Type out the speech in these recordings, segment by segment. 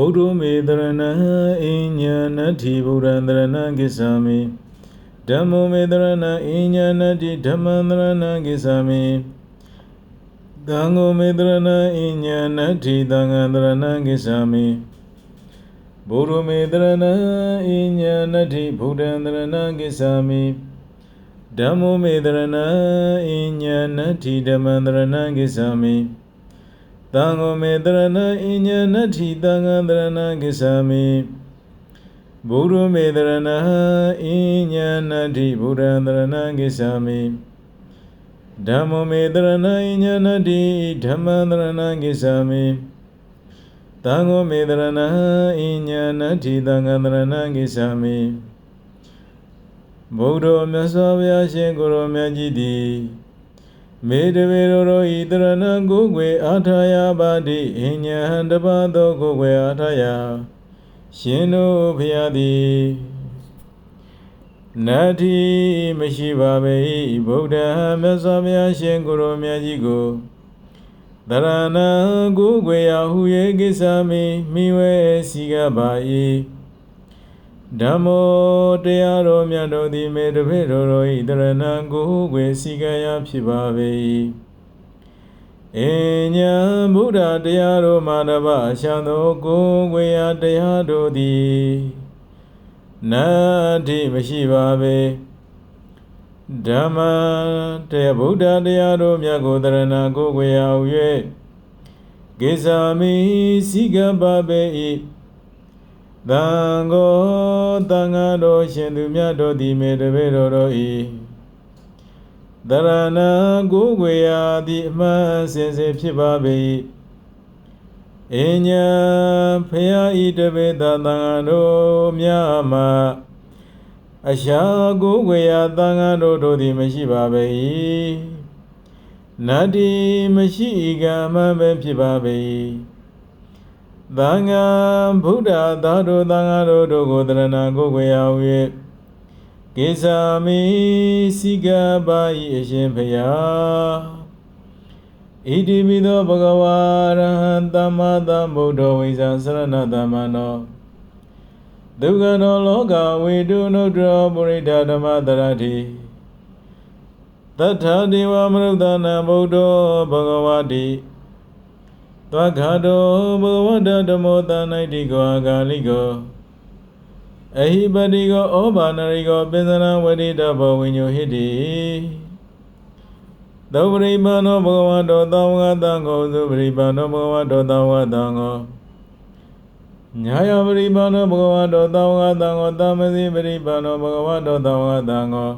ဗုဒ္ဓမေတရဏံအညနတ္ထိဗုဒ္ဓံတရဏံကိစ္ဆာမိဓမ္မမေတရဏံအညနတ္ထိဓမ္မံတရဏံကိစ္ဆာမိသံဃောမေတရဏံအညနတ္ထိသံဃံတရဏံကိစ္ဆာမိဗုဒ္ဓမေတရဏံအညနတ္ထိဗုဒ္ဓံတရဏံကိစ္ဆာမိဓမ္မမေတရဏံအညနတ္ထိဓမ္မံတရဏံကိစ္ဆာမိ သံဃောမေတရဏအညနတ္ထိသံဃံတရဏကိစ္ဆာမိဘုရုမေတရဏအညနတ္ထိဘုရံတရဏကိစ္ဆာမိဓမ္မမေတရဏအညနတ္ထိဓမ္မံတရဏကိစ္ဆာမိသံဃောမေတရဏအညနတ္ထိသံဃံတရဏကိစ္ဆာမိဘုဒ္ဓမြတ်စွာဘုရားရှင်ကိုရောမြတ်ကြီးသည် မေတဝေရောရောဤတရဏံကိုယ်ွယ်အာထာယပါတိအညာဟံတပါသောကိုယ်ွယ်အာထာယရှင်တို့ဖျားသည်နတ္ထိမရှိပါပေ၏ဗုဒ္ဓမြတ်စွာဘုရားရှင်ကိုရောမြတ်ကြီးကိုတရဏံကိုယ်ွယ်ရာဟု၍ကိစ္စမိမိဝဲစီကပါ၏ ဓမ္မောတရားတော်မြတ်တော်သည်မေတပိတော်တော်ဤတရဏံကိုယ်ွယ်စီကရာဖြစ်ပါပေ၏အညာဗုဒ္ဓတရားတော်မှာတပါအရှံသောကိုယ်ွယ်ရာတရားတော်သည်နတ္တိမရှိပါပေဓမ္မတေဗုဒ္ဓတရားတော်မြတ်ကိုတရဏကိုယ်ွယ်ရာဟု၍ကိစ္ဆာမိစီကပါပေ၏ သံဃောသံဃာတော်ရှင်သူမြတ်တို့သည်မေတပေတော်တို့ဤတရဏကိုကိုရာသည်အမှန်စင်စစ်ဖြစ်ပါပေ၏အညာဖရာဤတပေသာသံဃာတို့မြတ်မှာအရှာကိုကိုရာသံဃာတို့တို့သည်မရှိပါပေ၏နတ္တိမရှိကမ္မပဲဖြစ်ပါပေ၏ သံဃာဗုဒ္ဓသာတို့သံဃာတို့တို့ကိုတရဏကိုကိုရာဟု၍ကိစ္ဆာမိစိကပါဤအရှင်ဖယားဣတိမိသောဘဂဝါရဟံသမ္မာသမ္ဗုဒ္ဓဝိဇာစရဏသမ္မနောဒုက္ခနောလောကဝေတုနုတ္တရောပုရိဒဓမ္မတရတိတထာဒေဝမနုဿာနံဗုဒ္ဓဘဂဝတိ သောခါတောဘဂဝတဓမ္မောတ၌တိကောအာဂာလိကောအဟိပတိကောဩဘာနရိကောပိစနဝတိတဘောဝိညုဟိတိသောပရိပါဏောဘဂဝတောသောဝကတံကိုသုပရိပါဏောဘဂဝတောသောဝကတံကိုညာယပရိပါဏောဘဂဝတောသောဝကတံကိုသမသိပရိပါဏောဘဂဝတောသောဝကတံကို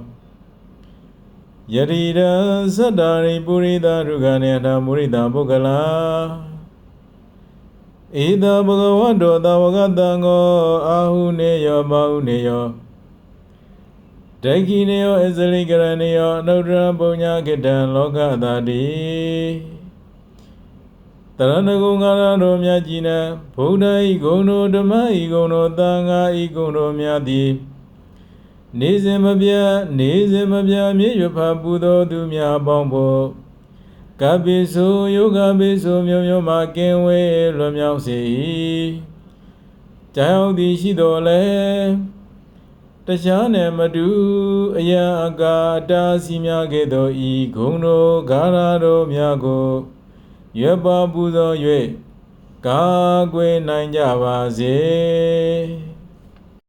ယတိရံသတ္တာရိပုရိသရုခဏေအထာမုရိတာပုဂ္ဂလာ ဧတဘဂဝတောတဝကတံကိုအာဟုနေယောဘာဟုနေယောဒိဋ္ဌိနေယောအစ္စလိကရဏေယောအနုတ္တရပုညကိတံလောကတာတိတရဏဂုံကာရတော်မြတ်ကြီးနံဗုဒ္ဓဤဂုဏ်တော်ဓမ္မဤဂုဏ်တော်သံဃာဤဂုဏ်တော်များသည်နေစဉ်မပြတ်နေစဉ်မပြတ်မြည့်ရဖပူသောသူများပေါင်းဖို့ ကပိစုယောဂပိစုမျိုးမျိုးမှကင်းဝေးလွန်မြောက်စေ၏ကြောင်းသည်ရှိတော်လဲတရားနဲ့မတူအယံအကာတာစီများကဲ့သို့ဤဂုံတို့ဂါရတို့များကိုရွယ်ပါပူဇော်၍ကာကွယ်နိုင်ကြပါစေ